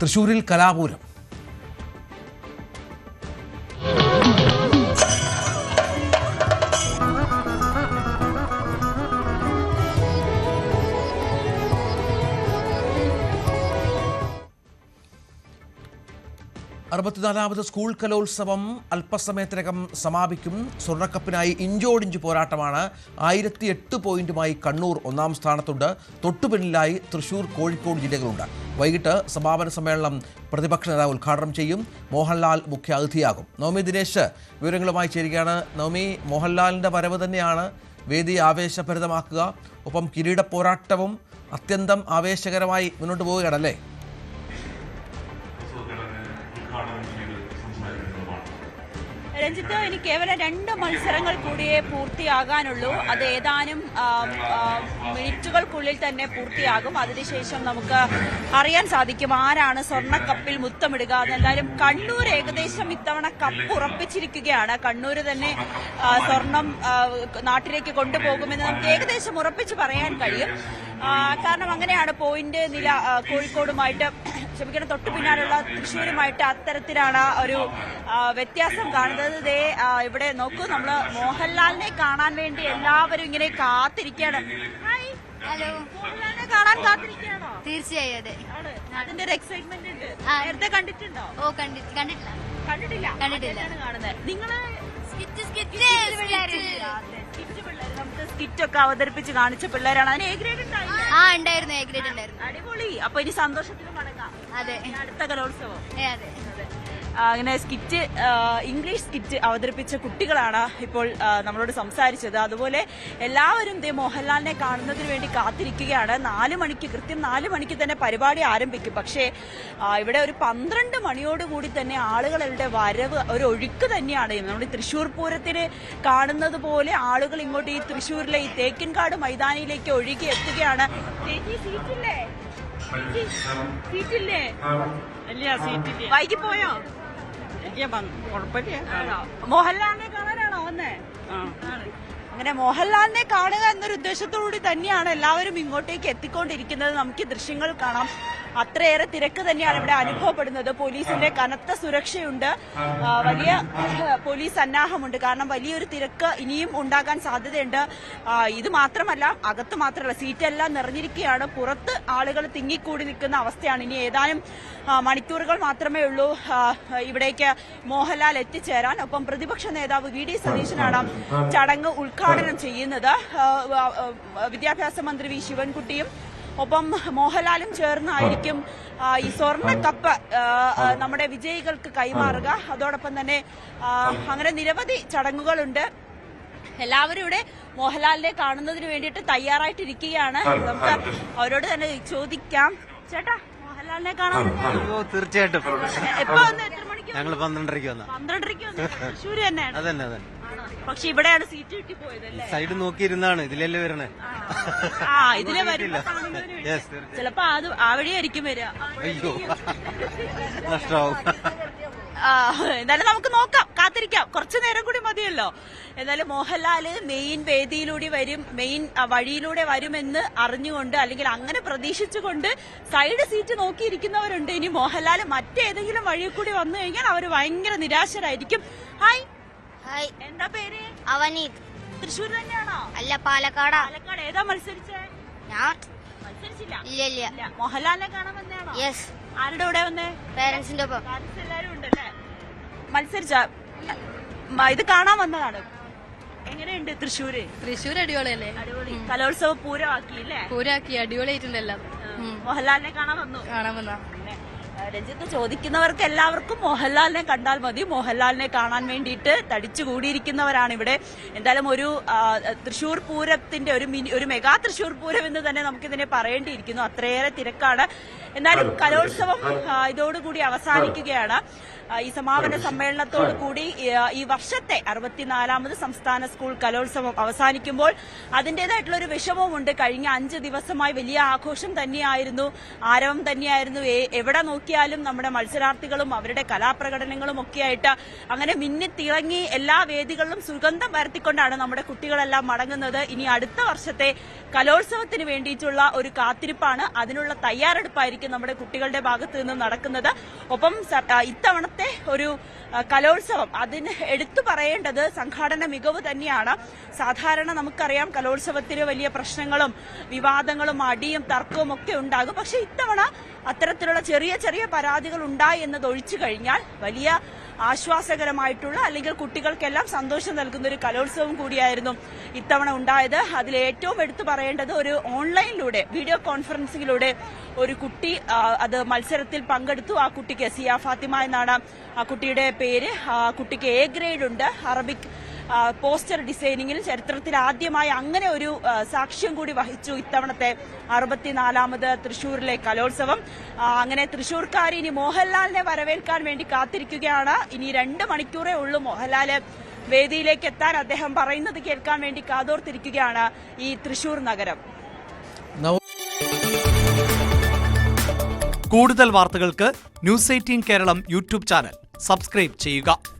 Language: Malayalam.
തൃശൂരിൽ കലാപൂരം. അറുപത്തിനാലാമത് സ്കൂൾ കലോത്സവം അല്പസമയത്തിനകം സമാപിക്കും. സ്വർണക്കപ്പിനായി ഇഞ്ചോടിഞ്ച് പോരാട്ടമാണ്. ആയിരത്തി എട്ട് പോയിന്റുമായി കണ്ണൂർ ഒന്നാം സ്ഥാനത്തുണ്ട്. തൊട്ടുപിന്നിലായി തൃശൂർ കോഴിക്കോട് ജില്ലകളുണ്ട്. വൈകിട്ട് സമാപന സമ്മേളനം പ്രതിപക്ഷ നേതാവ് ഉദ്ഘാടനം ചെയ്യും. മോഹൻലാൽ മുഖ്യ അതിഥിയാകും നവമി ദിനേശ് വിവരങ്ങളുമായി ചേരുകയാണ്. നവമി മോഹൻലാലിന്റെ വരവ് തന്നെയാണ്. വേദി ആവേശഭരിതമാക്കുക. ഒപ്പം കിരീട പോരാട്ടവും അത്യന്തം ആവേശകരമായി മുന്നോട്ട് പോവുകയാണല്ലേ? രഞ്ജിത്ത് ഇനി കേവലം രണ്ട് മത്സരങ്ങൾ കൂടിയേ പൂർത്തിയാകാനുള്ളൂ. അത് ഏതാനും മിനിറ്റുകൾക്കുള്ളിൽ തന്നെ പൂർത്തിയാകും. അതിനുശേഷം നമുക്ക് അറിയാൻ സാധിക്കും ആരാണ് സ്വർണക്കപ്പിൽ മുത്തമിടുക. എന്തായാലും കണ്ണൂർ ഏകദേശം ഇത്തവണ കപ്പ് ഉറപ്പിച്ചിരിക്കുകയാണ്. കണ്ണൂർ തന്നെ സ്വർണം നാട്ടിലേക്ക് കൊണ്ടുപോകുമെന്ന് നമുക്ക് ഏകദേശം ഉറപ്പിച്ച് പറയാൻ കഴിയും. കാരണം അങ്ങനെയാണ് പോയിന്റ് നില കോഴിക്കോടുമായിട്ട് ക്ഷമിക്കണം തൊട്ടു പിന്നാലുള്ള തൃശ്ശൂരുമായിട്ട് അത്തരത്തിലാണ് ഒരു വ്യത്യാസം കാണുന്നത്. ഇതേ ഇവിടെ നോക്കൂ നമ്മൾ മോഹൻലാലിനെ കാണാൻ വേണ്ടി എല്ലാവരും ഇങ്ങനെ കാത്തിരിക്കുകയാണ്. ഹായ്. ഹലോ. മോഹൻലാലിനെ കാണാൻ കാത്തിരിക്കുകയാണോ? തീർച്ചയായും അതെ. ആണ്. അതിന്റെ ഒരു എക്സൈറ്റ്മെന്റ് ഉണ്ട്. ആ. നേരത്തെ കണ്ടിട്ടുണ്ടോ? ഓ കണ്ടി കണ്ടിട്ടില്ല. കണ്ടിട്ടില്ല. കണ്ടിട്ടില്ല. ആദ്യമായിട്ടാണ് കാണുന്നത്. നിങ്ങൾ സ്കിറ്റ് സ്കിറ്റ് സ്കിറ്റ് പിള്ളേര്. നമുക്ക് സ്കിറ്റ് ഒക്കെ അവതരിപ്പിച്ച് കാണിച്ച പിള്ളേരാണ്. അതിന് എ ഗ്രേഡ് ഉണ്ടായിരുന്നു. എ ഗ്രേഡ് ഉണ്ടായിരുന്നു. അടിപൊളി. അപ്പൊ ഇനി സന്തോഷത്തിന് മടങ്ങാം അതെ. ഇനി അടുത്ത കലോത്സവം. അതെ. അങ്ങനെ സ്കിറ്റ് ഇംഗ്ലീഷ് സ്കിറ്റ് അവതരിപ്പിച്ച കുട്ടികളാണ് ഇപ്പോൾ നമ്മളോട് സംസാരിച്ചത്. അതുപോലെ എല്ലാവരും ദേ മോഹൻലാലിനെ കാണുന്നതിന് വേണ്ടി കാത്തിരിക്കുകയാണ്. നാല് മണിക്ക് കൃത്യം നാല് മണിക്ക് തന്നെ പരിപാടി ആരംഭിക്കും. പക്ഷേ ഇവിടെ ഒരു പന്ത്രണ്ട് മണിയോടുകൂടി തന്നെ ആളുകളുടെ വരവ് ഒരു ഒഴുക്ക് തന്നെയാണ്. നമ്മുടെ തൃശ്ശൂർ പൂരത്തിന് കാണുന്നത് പോലെ ആളുകൾ ഇങ്ങോട്ട് ഈ തൃശ്ശൂരിലെ ഈ തേക്കിൻകാട് മൈതാനിയിലേക്ക് ഒഴുകി എത്തുകയാണ്. ചേച്ചി സീറ്റില്ലേ? സീറ്റില്ലേ? ഇല്ല സീറ്റില്ല? വൈകി പോയോ? മോഹൻലാലിനെ കാണാനാണോ വന്നേ. അങ്ങനെ മോഹൻലാലിനെ കാണുക എന്നൊരു ഉദ്ദേശത്തോടുകൂടി തന്നെയാണ് എല്ലാവരും ഇങ്ങോട്ടേക്ക് എത്തിക്കൊണ്ടിരിക്കുന്നത്. നമുക്ക് ദൃശ്യങ്ങൾ കാണാം. അത്രയേറെ തിരക്ക് തന്നെയാണ് ഇവിടെ അനുഭവപ്പെടുന്നത്. പോലീസിന്റെ കനത്ത സുരക്ഷയുണ്ട്. വലിയ പോലീസ് സന്നാഹമുണ്ട്. കാരണം വലിയൊരു തിരക്ക് ഇനിയും ഉണ്ടാകാൻ സാധ്യതയുണ്ട്. ഇത് മാത്രമല്ല അകത്ത് മാത്രമല്ല സീറ്റെല്ലാം നിറഞ്ഞിരിക്കുകയാണ്. പുറത്ത് ആളുകൾ തിങ്ങിക്കൂടി നിൽക്കുന്ന അവസ്ഥയാണ്. ഇനി ഏതാനും മണിക്കൂറുകൾ മാത്രമേ ഉള്ളൂ ഇവിടേക്ക് മോഹൻലാൽ എത്തിച്ചേരാൻ. ഒപ്പം പ്രതിപക്ഷ നേതാവ് വി ഡി സതീശനാണ് ചടങ്ങ് ഉദ്ഘാടനം ചെയ്യുന്നത്. വിദ്യാഭ്യാസ മന്ത്രി വി ശിവൻകുട്ടിയും ഒപ്പം മോഹൻലാലും ചേർന്നായിരിക്കും ഈ സ്വർണ കപ്പ് നമ്മുടെ വിജയികൾക്ക് കൈമാറുക. അതോടൊപ്പം തന്നെ അങ്ങനെ നിരവധി ചടങ്ങുകളുണ്ട്. എല്ലാവരും ഇവിടെ മോഹൻലാലിനെ കാണുന്നതിന് വേണ്ടിയിട്ട് തയ്യാറായിട്ടിരിക്കുകയാണ്. നമുക്ക് അവരോട് തന്നെ ചോദിക്കാം. ചേട്ടാ മോഹൻലാലിനെ കാണാൻ തീർച്ചയായിട്ടും. എപ്പോ വന്ന് എത്ര മണിക്ക് വന്നു? ഞങ്ങൾ പന്ത്രണ്ടരയ്ക്ക് വന്ന. പന്ത്രണ്ടരയ്ക്ക് തൃശ്ശൂര് തന്നെയാണ്. അതന്നെ അതന്നെ. പക്ഷെ ഇവിടെയാണ് സീറ്റ് കിട്ടി പോയതല്ലേ? സൈഡ് നോക്കിയിരുന്നാണ് ഇതിലല്ലേ വരണേ. ആ ഇതിലെ വരില്ല. ചിലപ്പോ അത് ആ വഴിയായിരിക്കും വരിക. അയ്യോ. നഷ്ടാവും. ആ, എന്തായാലും നമുക്ക് നോക്കാം. കാത്തിരിക്കാം. കുറച്ചു നേരം കൂടി മതിയല്ലോ. എന്നാലും മോഹൻലാൽ മെയിൻ വേദിയിലൂടെ വരും മെയിൻ വഴിയിലൂടെ വരുമെന്ന് അറിഞ്ഞുകൊണ്ട് അല്ലെങ്കിൽ അങ്ങനെ പ്രതീക്ഷിച്ചുകൊണ്ട് സൈഡ് സീറ്റ് നോക്കിയിരിക്കുന്നവരുണ്ട്. ഇനി മോഹൻലാൽ മറ്റേതെങ്കിലും വഴി കൂടി വന്നു കഴിഞ്ഞാൽ അവർ ഭയങ്കര നിരാശരായിരിക്കും. ഹായ്. ഹായ്. എന്താ പേര്? അവനീത്. തൃശ്ശൂർ തന്നെയാണോ? അല്ല പാലക്കാട്. പാലക്കാട്. ഏതാ മത്സരിച്ചേ? ഞാൻ മത്സരിച്ചില്ല? ഇല്ല ഇല്ല. മോഹൻലാലിനെ കാണാൻ വന്നതാണോ? യെസ് ആരുടെ കൂടെ വന്നേ? പേരൻസിന്റെ ഒപ്പം. എല്ലാരും ഉണ്ടല്ലേ? മത്സരിച്ച? ഇത് കാണാൻ വന്നതാണ്. എങ്ങനെയുണ്ട് തൃശ്ശൂര്? തൃശ്ശൂർ അടിപൊളിയല്ലേ? അടിപൊളി. കലോത്സവം പൂരമാക്കി പൂരാക്കി അടിപൊളിയായിട്ടുണ്ടല്ലോ. മോഹൻലാലിനെ കാണാൻ വന്നു. കാണാൻ വന്ന രഞ്ജിത്ത് ചോദിക്കുന്നവർക്ക് എല്ലാവർക്കും മോഹൻലാലിനെ കണ്ടാൽ മതി. മോഹൻലാലിനെ കാണാൻ വേണ്ടിയിട്ട് തടിച്ചു കൂടിയിരിക്കുന്നവരാണ് ഇവിടെ. എന്തായാലും ഒരു തൃശൂർ തൃശ്ശൂർ പൂരത്തിന്റെ ഒരു മിനി ഒരു മെഗാ തൃശൂർ പൂരം എന്ന് തന്നെ നമുക്കിതിനെ പറയേണ്ടിയിരിക്കുന്നു. അത്രയേറെ തിരക്കാണ്. എന്നാലും കലോത്സവം ഇതോടുകൂടി അവസാനിക്കുകയാണ്. ഈ സമാപന സമ്മേളനത്തോടു കൂടി ഈ, വർഷത്തെ അറുപത്തിനാലാമത് സംസ്ഥാന സ്കൂൾ കലോത്സവം അവസാനിക്കുമ്പോൾ അതിന്റേതായിട്ടുള്ള ഒരു വിഷമവുമുണ്ട്. കഴിഞ്ഞ അഞ്ച് ദിവസമായി വലിയ ആഘോഷം തന്നെയായിരുന്നു. ആരവം തന്നെയായിരുന്നു. എവിടെ നോക്കിയാലും നമ്മുടെ മത്സരാർത്ഥികളും അവരുടെ കലാപ്രകടനങ്ങളും ഒക്കെയായിട്ട് അങ്ങനെ മിന്നിത്തിളങ്ങി എല്ലാ വേദികളിലും സുഗന്ധം പരത്തിക്കൊണ്ടാണ് നമ്മുടെ കുട്ടികളെല്ലാം മടങ്ങുന്നത്. ഇനി അടുത്ത വർഷത്തെ കലോത്സവത്തിന് വേണ്ടിയിട്ടുള്ള ഒരു കാത്തിരിപ്പാണ് അതിനുള്ള തയ്യാറെടുപ്പായിരിക്കും നമ്മുടെ കുട്ടികളുടെ ഭാഗത്ത് നിന്ന് നടക്കുന്നത്. ഒപ്പം സ- ഇത്തവണത്തെ ഒരു കലോത്സവം. അതിന് എടുത്തു പറയേണ്ടത് സംഘാടന മികവ് തന്നെയാണ്. സാധാരണ നമുക്കറിയാം കലോത്സവത്തിന് വലിയ പ്രശ്നങ്ങളും വിവാദങ്ങളും അടിയും തർക്കവും ഒക്കെ ഉണ്ടാകും. പക്ഷെ ഇത്തവണ അത്തരത്തിലുള്ള ചെറിയ ചെറിയ പരാതികൾ ഉണ്ടായി എന്നത് ഒഴിച്ചു കഴിഞ്ഞാൽ വലിയ ആശ്വാസകരമായിട്ടുള്ള അല്ലെങ്കിൽ കുട്ടികൾക്കെല്ലാം സന്തോഷം നൽകുന്ന ഒരു കലോത്സവം കൂടിയായിരുന്നു ഇത്തവണ ഉണ്ടായത്. അതിൽ ഏറ്റവും എടുത്തു പറയേണ്ടത് ഒരു ഓൺലൈനിലൂടെ വീഡിയോ കോൺഫറൻസിങ്ങിലൂടെ ഒരു കുട്ടി അത് മത്സരത്തിൽ പങ്കെടുത്തു. ആ കുട്ടിക്ക് സിയാ ഫാത്തിമ എന്നാണ് ആ കുട്ടിയുടെ പേര്. ആ കുട്ടിക്ക് എ ഗ്രേഡ് ഉണ്ട് അറബിക് പോസ്റ്റർ ഡിസൈനിങ്ങിൽ ചരിത്രത്തിൽ ആദ്യമായി അങ്ങനെ ഒരു സാക്ഷ്യം കൂടി വഹിച്ചു ഇത്തവണത്തെ അറുപത്തിനാലാമത് തൃശൂരിലെ കലോത്സവം. അങ്ങനെ തൃശൂർക്കാർ ഇനി മോഹൻലാലിനെ വരവേൽക്കാൻ വേണ്ടി കാത്തിരിക്കുകയാണ്. ഇനി രണ്ട് മണിക്കൂറേ ഉള്ളൂ മോഹൻലാൽ വേദിയിലേക്ക് എത്താൻ അദ്ദേഹം പറയുന്നത് കേൾക്കാൻ വേണ്ടി കാതോർത്തിരിക്കുകയാണ് ഈ തൃശൂർ നഗരം. കൂടുതൽ വാർത്തകൾക്ക് news eighteen Keralam YouTube channel subscribe ചെയ്യുക.